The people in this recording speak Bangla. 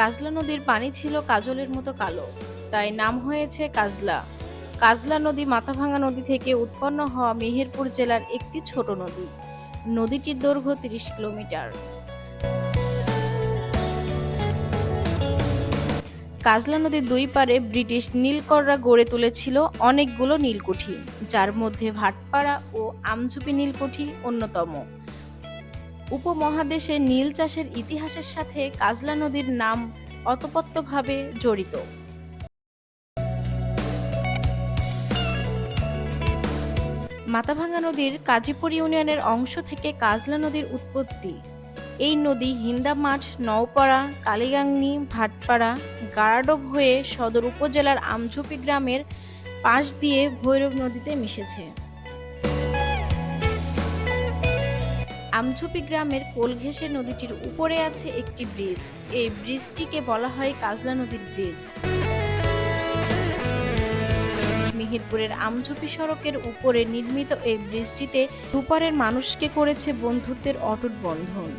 কাজলা নদীর পানি ছিল কাজলের মতো কালো। তাই নাম হয়েছে কাজলা। কাজলা নদী মাথাভাঙ্গা নদী থেকে উৎপন্ন হওয়া মেহেরপুর জেলার একটি ছোট নদী। নদীটির দৈর্ঘ্য তিরিশ কিলোমিটার। কাজলা নদীর দুই পারে ব্রিটিশ নীলকররা গড়ে তুলেছিল অনেকগুলো নীলকুঠি, যার মধ্যে ভাটপাড়া ও আমঝুপি নীলকুঠি অন্যতম। উপমহাদেশে নীল চাষের ইতিহাসের সাথে কাজলা নদীর নাম অতপত্তভাবে জড়িত। মাথাভাঙ্গা নদীর কাজীপুর ইউনিয়নের অংশ থেকে কাজলা নদীর উৎপত্তি। এই নদী হিন্দামাঠ নওপাড়া, কালীগাংনি, ভাটপাড়া, গারাডব হয়ে সদর উপজেলার আমঝুপি গ্রামের পাশ দিয়ে ভৈরব নদীতে মিশেছে। আমঝুপি গ্রামের কোলঘেসে নদীটির উপরে আছে একটি ব্রিজ। এই ব্রিজটিকে বলা হয় কাজলা নদীর ব্রিজ। মিহিরপুরের আমঝুপি সড়কের উপরে নির্মিত এই ব্রিজটিতে দুপারের মানুষকে করেছে বন্ধুত্বের অটুট বন্ধন।